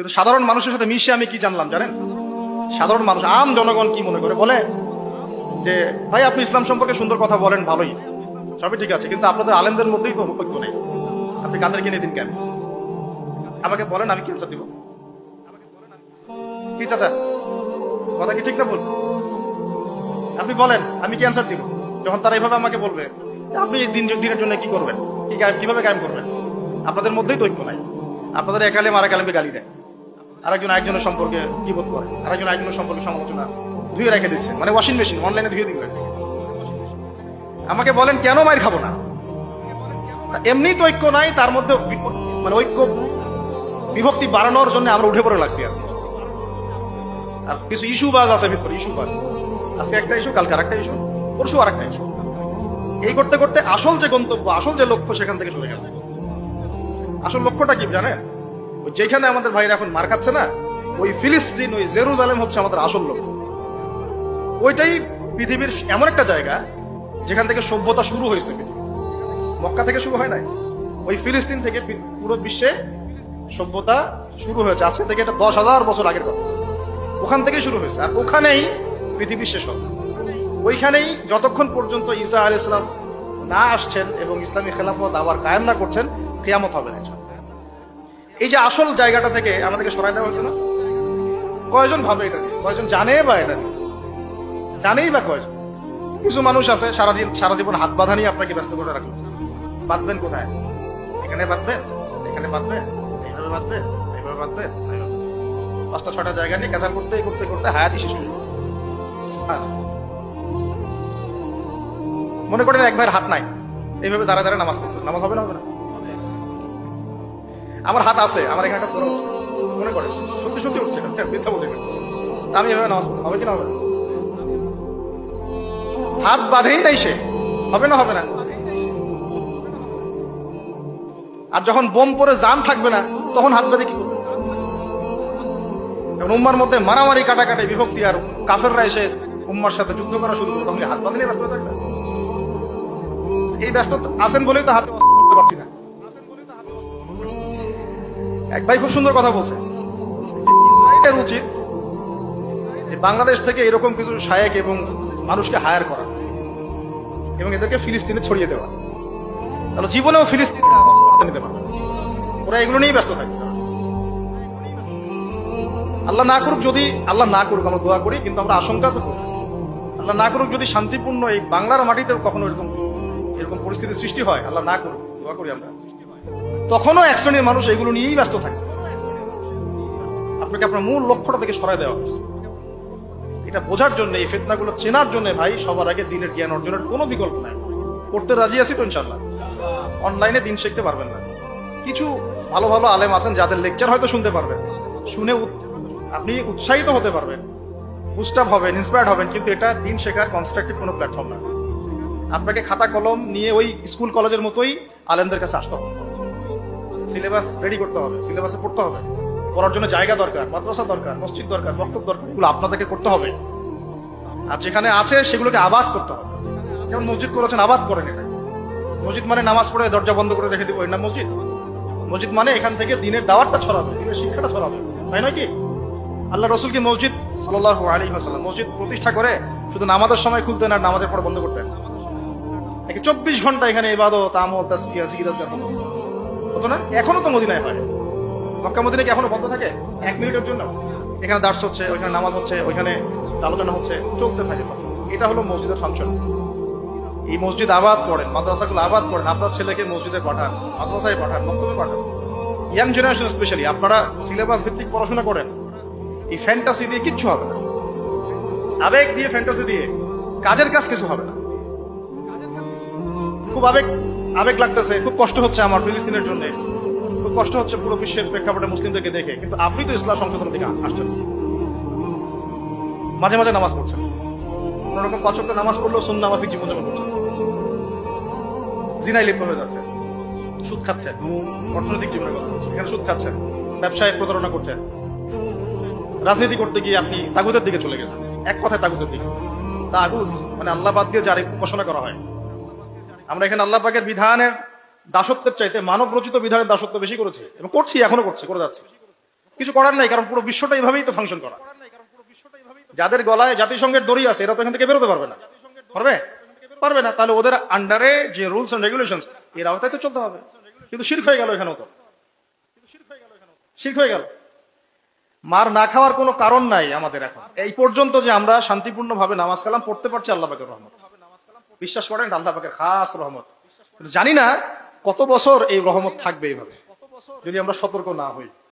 কিন্তু সাধারণ মানুষের সাথে মিশে আমি কি জানলাম জানেন? সাধারণ মানুষ, আম জনগণ কি মনে করে? বলে যে, ভাই, আপনি ইসলাম সম্পর্কে সুন্দর কথা বলেন, ভালোই। সবই ঠিক আছে, কিন্তু আপনাদের আলেমদের মধ্যেই তো ঐক্য নেই। আপনি কাদের কিনে দিন কেন? আমাকে বলেন, আমি কি আনসার দিব? কি চাচা? কথা কি ঠিক না বল আপনি বলেন, আমি কি অ্যান্সার দিব? যখন তারা এইভাবে আমাকে বলবে আপনি এই দিন দিনের জন্য কি করবেন? কি কীভাবে কায়েম করবেন? আপনাদের মধ্যেই তো ঐক্য নাই। আপনাদের একালে মারা কালেমে গালি দেয়। আরেকজন একজনের সম্পর্কে কি বোধ করে? আরেকজন একজনের সম্পর্কে সমালোচনা ধুয়ে রেখে দিচ্ছে। মানে ওয়াশিং মেশিন অনলাইনে ধুয়ে দিবে। আমাকে বলেন, কেন মায়ের খাব না? এমনি তো ঐক্য নাই, তার মধ্যে মানে ঐক্য বিভক্তি বাড়ানোর জন্য আমরা উঠে পড়ে লাগছি আর আর কিছু ইস্যু বাজ আছে ভিতরে ইস্যু বাজ। আজকে একটা ইস্যু কালকে আরেকটা ইস্যু পরশু আরেকটা ইস্যু এই করতে করতে আসল যে গন্তব্য, আসল যে লক্ষ্য সেখান থেকে সরে গেছে আসল লক্ষ্যটা কি জানেন? যেখানে আমাদের ভাইরা এখন মার খাচ্ছে না, ওই ফিলিস্তিন, ওই জেরুজালেম হচ্ছে আমাদের আসল লক্ষ্য। ওইটাই পৃথিবীর এমন একটা জায়গা যেখান থেকে সভ্যতা শুরু হয়েছে। মক্কা থেকে শুরু হয় নাই? ওই ফিলিস্তিন থেকে পুরো বিশ্বে সভ্যতা শুরু হয়েছে। আজকে থেকে এটা দশ হাজার বছর আগের কথা। ওখান থেকে শুরু হয়েছে। আর ওখানেই পৃথিবী শেষ হবে। ওইখানেই যতক্ষণ পর্যন্ত ঈসা আল ইসলাম না আসছেন এবং ইসলামী খেলাফত আবার কায়েম না করছেন, কেয়ামত হবে না। এই যে আসল জায়গাটা থেকে আমাদেরকে সরাই দেওয়া হয়েছে না? কয়জন ভাবে এটা কয়জন জানে বা এটা জানেই বা কয়জন? কিছু মানুষ আছে, সারাদিন, সারা জীবন হাত বাঁধা নিয়ে আপনাকে ব্যস্ত করে রাখল। বাঁধবেন কোথায়? এখানে বাঁধবেন? এখানে বাঁধবেন? এইভাবে বাঁধবেন? এইভাবে বাঁধবেন? পাঁচটা ছটা জায়গা নিয়ে কাঁচাল করতে করতে করতে হায়াতি শেষ হয়ে মনে করেন এক ভাইয়ের হাত নাই। এইভাবে দাঁড়া দাঁড়া নামাজ পড়তে নামাজ হবে না হবে না? আমার হাত আছে, আমার এখানে একটা ফোন মনে করেন সত্যি সত্যি উঠছে মিথ্যা বলছি আমি এভাবে নামাজ হবে কি না হবে? হাত বাঁধেই নাই সে। হবে না হবে না। আর যখন বোম পরে জাম থাকবে না, তখন হাত বাঁধে কি করবে? উম্মার মধ্যে মারামারি, কাটাকাটি, বিভক্তি আর কাফেররা এসে উম্মার সাথে যুদ্ধ করা শুরু করবে, তখন হাত বাঁধে ব্যস্ত থাকবে এই ব্যস্ত আছেন বলেই তো হাত করতে পারছি না। এক ভাই খুব সুন্দর কথা বলছে। ইসরায়েলের উচিত যে বাংলাদেশ থেকে এরকম কিছু শায়েক এবং মানুষকে হায়ার করা এবং এদেরকে ফিলিস্তিনে ছড়িয়ে দেওয়া। তাহলে জীবনেও ফিলিস্তিনে ওরা এগুলো নিয়েই ব্যস্ত থাকবে আল্লাহ না করুক যদি, আল্লাহ না করুক, আমরা দোয়া করি, কিন্তু আমরা আশঙ্কা তো করি আল্লাহ না করুক যদি শান্তিপূর্ণ এই বাংলার মাটিতেও কখনো এরকম এরকম পরিস্থিতির সৃষ্টি হয়, আল্লাহ না করুক, দোয়া করি আমরা। তখনও এক শ্রেণির মানুষ এগুলো নিয়েই ব্যস্ত থাকে। আপনাকে আপনার মূল লক্ষ্যটা থেকে সরাই দেওয়া হয়েছে। এটা বোঝার জন্য, এই ফেতনাগুলো চেনার জন্য ভাই, সবার আগে দিনের জ্ঞান অর্জনের কোনো বিকল্প নাই। পড়তে রাজি আছি তো ইনশাল্লাহ অনলাইনে দিন শিখতে পারবেন না। কিছু ভালো ভালো আলেম আছেন যাদের লেকচার হয়তো শুনতে পারবেন। শুনে আপনি উৎসাহিত হতে পারবেন। বুস্টাপ হবেন ইন্সপায়ার্ড হবেন, কিন্তু এটা দিন শেখার কনস্ট্রাকটিভ কোনো প্ল্যাটফর্ম না। আপনাকে খাতা কলম নিয়ে ওই স্কুল কলেজের মতোই আলেমদের কাছে আসতে হবে। সিলেবাস রেডি করতে হবে, সিলেবাসে পড়তে হবে। পড়ার জন্য জায়গা দরকার, মাদ্রাসা দরকার, মসজিদ দরকার, বক্তব্য দরকার, এগুলো আপনাদেরকে করতে হবে। আর যেখানে আছে সেগুলোকে আবাদ করতে হবে। যেমন মসজিদ করেছেন, আবাদ করেন এটা। মসজিদ মানে নামাজ পড়ে দরজা বন্ধ করে রেখে দিব নাম মসজিদ? মসজিদ মানে এখান থেকে দিনের দাওয়াতটা ছড়াবে, দিনের শিক্ষাটা ছড়াবে। তাই নয় কি? আল্লাহ রসুল কি মসজিদ সাল্লাহ আলী হাসাল্লাম মসজিদ প্রতিষ্ঠা করে শুধু নামাজের সময় খুলতেন আর নামাজের পর বন্ধ করতেন। চব্বিশ ঘণ্টা এখানে ইবাদত, আমল তাসকিয়া আজকার হতো না? এখনও তো মদিনায় হয়। মক্কা মদিনা কি এখনও বন্ধ থাকে? এক মিনিটের জন্য। এখানে দার্স হচ্ছে ওইখানে নামাজ হচ্ছে ওইখানে আলোচনা হচ্ছে চলতে থাকে সবসময় এটা হলো মসজিদের ফাংশন। এই মসজিদ আবাদ করেন মাদ্রাসাগুলো আবাদ করেন আপনার ছেলেকে মসজিদে পাঠান মাদ্রাসায় পাঠান বক্তব্যে পাঠান। ইয়াং জেনারেশন স্পেশালি আপনারা সিলেবাস ভিত্তিক পড়াশোনা করেন। এই ফ্যান্টাসি দিয়ে কিচ্ছু হবে না। আবেগ দিয়ে ফ্যান্টাসি দিয়ে কাজের কাজ কিছু হবে না। খুব আবেগ আবেগ লাগতেছে, খুব কষ্ট হচ্ছে আমার ফিলিস্তিনের জন্য। খুব কষ্ট হচ্ছে পুরো বিশ্বের প্রেক্ষাপটে মুসলিমদেরকে দেখে, কিন্তু আপনি তো ইসলাম সংশোধনের দিকে আসছেন। মাঝে মাঝে নামাজ পড়ছেন। কোন রকম পাচক নামাজ পড়লেও সুন্না মাফিক জীবনযাপন করছেন। জিনাই লিপ্ত হয়ে যাচ্ছে। সুদ খাচ্ছেন। অর্থনৈতিক জীবনের কথা। এখানে সুদ খাচ্ছেন। ব্যবসায় প্রতারণা করছেন। রাজনীতি করতে গিয়ে আপনি তাগুদের দিকে চলে গেছেন। এক কথায় তাগুদের দিকে। তাগুদ মানে আল্লাহ বাদ দিয়ে যার উপাসনা করা হয় আমরা এখানে আল্লাহ পাকের বিধানের দাসত্বের চাইতে মানব রচিত বিধানের দাসত্ব বেশি করেছি এবং করছি, এখনও করছি, করে যাচ্ছি। কিছু করার নাই, কারণ পুরো বিশ্বটা এইভাবেই তো ফাংশন করা। যাদের গলায় জাতিসংঘের দড়ি আছে, এরা তো এখান থেকে বেরোতে পারবে না। পারবে? পারবে না। তাহলে ওদের আন্ডারে যে রুলস এন্ড রেগুলেশন এর আওতায় তো চলতে হবে। কিন্তু শির্ক হয়ে গেল এখানেও তো। শির্ক হয়ে গেল। মার না খাওয়ার কোনো কারণ নাই আমাদের এখন। এই পর্যন্ত যে আমরা শান্তিপূর্ণ ভাবে নামাজ কালাম পড়তে পারছি আল্লাহ রহমত। বিশ্বাস করেন, আল্লাহ পাকের খাস রহমত। জানি না কত বছর এই রহমত থাকবে এইভাবে। যদি আমরা সতর্ক না হই।